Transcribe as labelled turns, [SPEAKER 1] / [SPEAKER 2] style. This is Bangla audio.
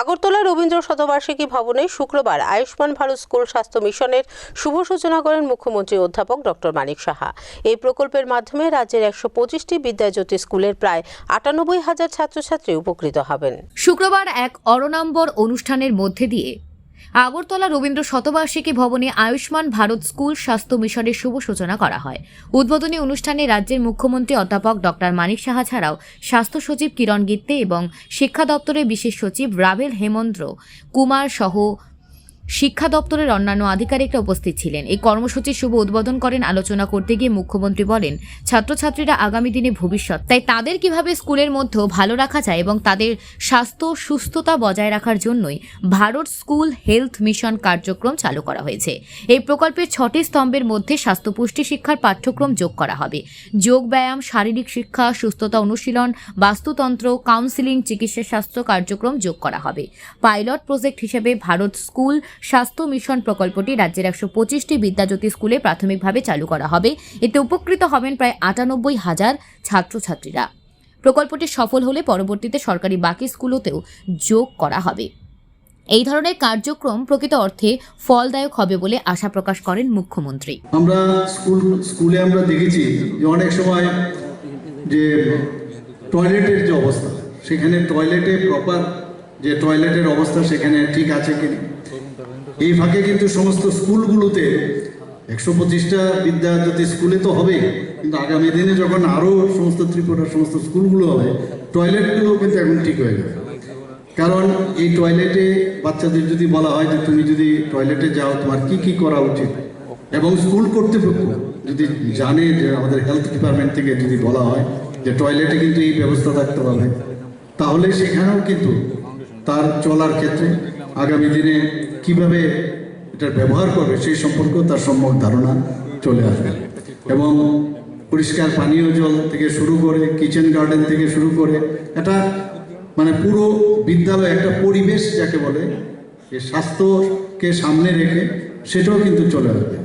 [SPEAKER 1] আগরতলা রবীন্দ্র শতবার্ষিকী ভবনে শুক্রবার আয়ুষ্মান ভারত স্কুল স্বাস্থ্য মিশনের শুভ সূচনা করেন মুখ্যমন্ত্রী অধ্যাপক ডক্টর মানিক সাহা। এই প্রকল্পের মাধ্যমে রাজ্যের একশো পঁচিশটি বিদ্যাজ্যোতি স্কুলের প্রায় আটানব্বই হাজার ছাত্রছাত্রী উপকৃত হবেন।
[SPEAKER 2] শুক্রবার এক অরনাম্বর অনুষ্ঠানের মধ্যে দিয়ে আগরতলা রবীন্দ্র শতবার্ষিকী ভবনে আয়ুষ্মান ভারত স্কুল স্বাস্থ্য মিশনের শুভ সূচনা করা হয়। উদ্বোধনী অনুষ্ঠানে রাজ্যের মুখ্যমন্ত্রী অধ্যাপক ডক্টর মানিক সাহা ছাড়াও স্বাস্থ্য সচিব কিরণ গিত্তে এবং শিক্ষা দপ্তরের বিশেষ সচিব রাভেল হেমন্দ্র কুমার সহ শিক্ষা দপ্তরের অন্যান্য আধিকারিকরা উপস্থিত ছিলেন। এই কর্মসূচির শুভ উদ্বোধন করেন আলোচনা করতে গিয়ে মুখ্যমন্ত্রী বলেন, ছাত্রছাত্রীরা আগামী দিনে ভবিষ্যৎ। তাই তাদের কীভাবে স্কুলের মধ্যেও ভালো রাখা যায় এবং তাদের স্বাস্থ্য সুস্থতা বজায় রাখার জন্যই ভারত স্কুল হেলথ মিশন কার্যক্রম চালু করা হয়েছে। এই প্রকল্পের ছটি স্তম্ভের মধ্যে স্বাস্থ্য পুষ্টি শিক্ষার পাঠ্যক্রম যোগ করা হবে। যোগ ব্যায়াম, শারীরিক শিক্ষা, সুস্থতা অনুশীলন, বাস্তুতন্ত্র, কাউন্সিলিং, চিকিৎসা স্বাস্থ্য কার্যক্রম যোগ করা হবে। পাইলট প্রজেক্ট হিসেবে ভারত স্কুল স্বাস্থ্য মিশন প্রকল্পটি রাজ্যের একশো পঁচিশটি বিদ্যাজ্যোতি স্কুলে প্রাথমিকভাবে চালু করা হবে। এতে উপকৃত হবেন প্রায় আটানব্বই হাজার ছাত্রছাত্রীরা। প্রকল্পটি সফল হলে পরবর্তীতে সরকারি বাকি স্কুলতেও যোগ করা হবে। এই ধরনের কার্যক্রম প্রকৃত অর্থে ফলদায়ক হবে বলে আশা প্রকাশ করেন মুখ্যমন্ত্রী।
[SPEAKER 3] আমরা স্কুল, স্কুলে আমরা দেখেছি যে অনেক সময় যে টয়লেটের যে অবস্থা, সেখানে টয়লেটে প্রপার যে টয়লেটের অবস্থা সেখানে ঠিক আছে কিনা। এই ফাঁকে কিন্তু সমস্ত স্কুলগুলোতে একশো পঁচিশটা বিদ্যা স্কুলে তো হবে, কিন্তু আগামী দিনে যখন আরও সমস্ত ত্রিপুরার সমস্ত স্কুলগুলো হবে টয়লেটগুলো কিন্তু এখন ঠিক হয়ে যাবে কারণ এই টয়লেটে বাচ্চাদের যদি বলা হয় যে তুমি যদি টয়লেটে যাও, তোমার কি কি করা উচিত? এবং স্কুল কর্তৃপক্ষ যদি জানে যে আমাদের হেলথ ডিপার্টমেন্ট থেকে যদি বলা হয় যে টয়লেটে কিন্তু এই ব্যবস্থা থাকতে হবে, তাহলে সেখানেও কিন্তু তার চলার ক্ষেত্রে আগামী দিনে কীভাবে এটার ব্যবহার করবে সেই সম্পর্কেও তার সম্যক ধারণা চলে আসবে। এবং পরিষ্কার পানীয় জল থেকে শুরু করে কিচেন গার্ডেন থেকে শুরু করে এটা মানে পুরো বিদ্যালয়, একটা পরিবেশ যাকে বলে স্বাস্থ্যকে সামনে রেখে সেটাও কিন্তু চলে আসবে।